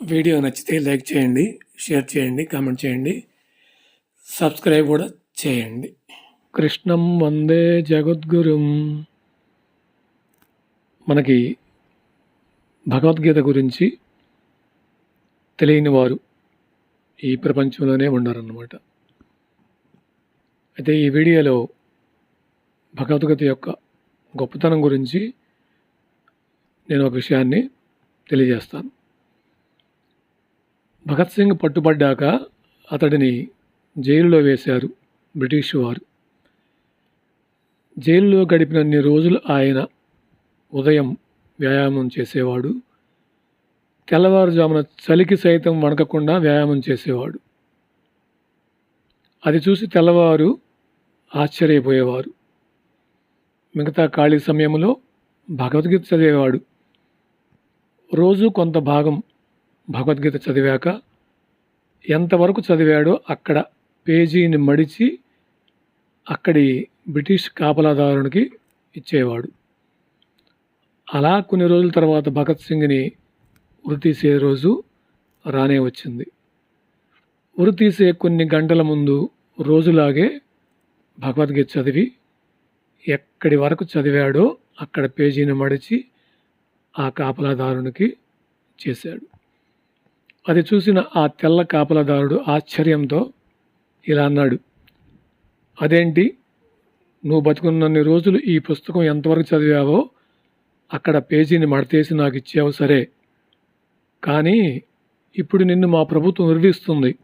Video నచ్చితే like చేయండి share చేయండి కామెంట్ చేయండి. సబ్స్క్రైబ్ కూడా చేయండి. కృష్ణం వందే జగద్గురుం. మనకి భగవద్గీత గురించి తెలియని వారు ఈ ప్రపంచంలోనే ఉండరన్నమాట అయితే ఈ వీడియోలో భగవద్గీత యొక్క గొప్పతనం గురించి నేను ఒక విషయాన్ని తెలియజేస్తాను. భగత్ సింగ్ పట్టుబడ్డాక అతడిని జైలులో వేశారు బ్రిటిష్ వారు. జైలులో గడిపినన్ని రోజులు ఆయన ఉదయం వ్యాయామం చేసేవాడు. తెల్లవారుజామున చలికి సైతం వణకకుండా వ్యాయామం చేసేవాడు. అది చూసి తెల్లవారు ఆశ్చర్యపోయేవారు. మిగతా ఖాళీ సమయంలో భగవద్గీత చదివేవాడు. రోజు కొంత భాగం భగవద్గీత చదివాక ఎంతవరకు చదివాడో అక్కడ పేజీని మడిచి అక్కడి బ్రిటిష్ కాపలాదారునికి ఇచ్చేవాడు. అలా కొన్ని రోజుల తర్వాత భగత్ సింగ్ని ఉరి తీసే రోజు రానే వచ్చింది. ఉరి తీసే కొన్ని గంటల ముందు రోజులాగే భగవద్గీత చదివి ఎక్కడి వరకు చదివాడో అక్కడ పేజీని మడిచి ఆ కాపలాదారునికి చేశాడు. అది చూసిన ఆ తెల్ల కాపలదారుడు ఆశ్చర్యంతో ఇలా అన్నాడు అదేంటి? నువ్వు బతుకున్నన్ని రోజులు ఈ పుస్తకం ఎంతవరకు చదివావో అక్కడ పేజీని మడతేసి నాకు ఇచ్చావు సరే. కానీ ఇప్పుడు నిన్ను మా ప్రభుత్వం నిర్వహిస్తుంది.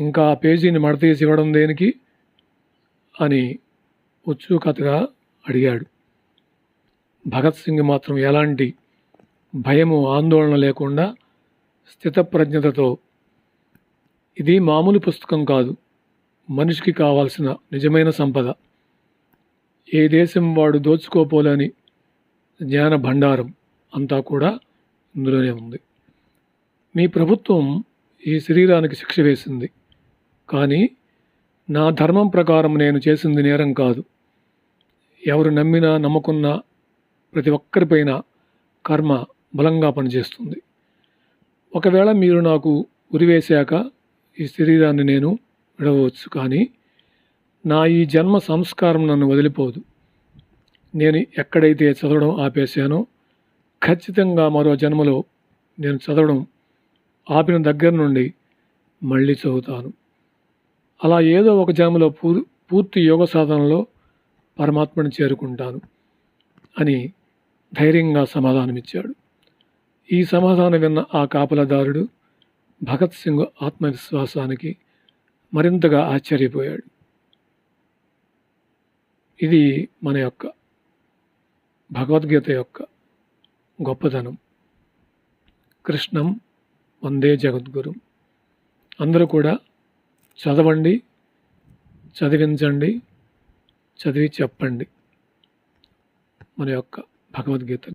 ఇంకా ఆ పేజీని మడతేసి ఇవ్వడం దేనికి? అని ఉత్సుకతగా అడిగాడు. భగత్ సింగ్ మాత్రం ఎలాంటి భయము ఆందోళన లేకుండా స్థితప్రజ్ఞతతో ఇది మామూలు పుస్తకం కాదు మనిషికి కావాల్సిన నిజమైన సంపద. ఏ దేశం వాడు దోచుకోపోలేని జ్ఞాన భండారం అంతా కూడా ఇందులోనే ఉంది. మీ ప్రభుత్వం ఈ శరీరానికి శిక్ష వేసింది కానీ నా ధర్మం ప్రకారం నేను చేసింది నేరం కాదు. ఎవరు నమ్మినా నమ్మకున్నా ప్రతి ఒక్కరిపైన కర్మ బలంగా పనిచేస్తుంది. ఒకవేళ మీరు నాకు ఉరివేశాక ఈ శరీరాన్ని నేను విడవచ్చు కానీ నా ఈ జన్మ సంస్కారం నన్ను వదిలిపోదు. నేను ఎక్కడైతే చదవడం ఆపేశానో ఖచ్చితంగా మరో జన్మలో నేను చదవడం ఆపిన దగ్గర నుండి మళ్ళీ చదువుతాను. అలా ఏదో ఒక జన్మలో పూర్ పూర్తి యోగ సాధనలో పరమాత్మని చేరుకుంటాను అని ధైర్యంగా సమాధానమిచ్చాడు. ఈ సమాధానం విన్న ఆ కాపలదారుడు భగత్ సింగ్ ఆత్మవిశ్వాసానికి మరింతగా ఆశ్చర్యపోయాడు. ఇది మన యొక్క భగవద్గీత యొక్క గొప్పతనం కృష్ణం వందే జగద్గురు. అందరూ కూడా చదవండి చదివించండి చదివి చెప్పండి. మన యొక్క భగవద్గీత.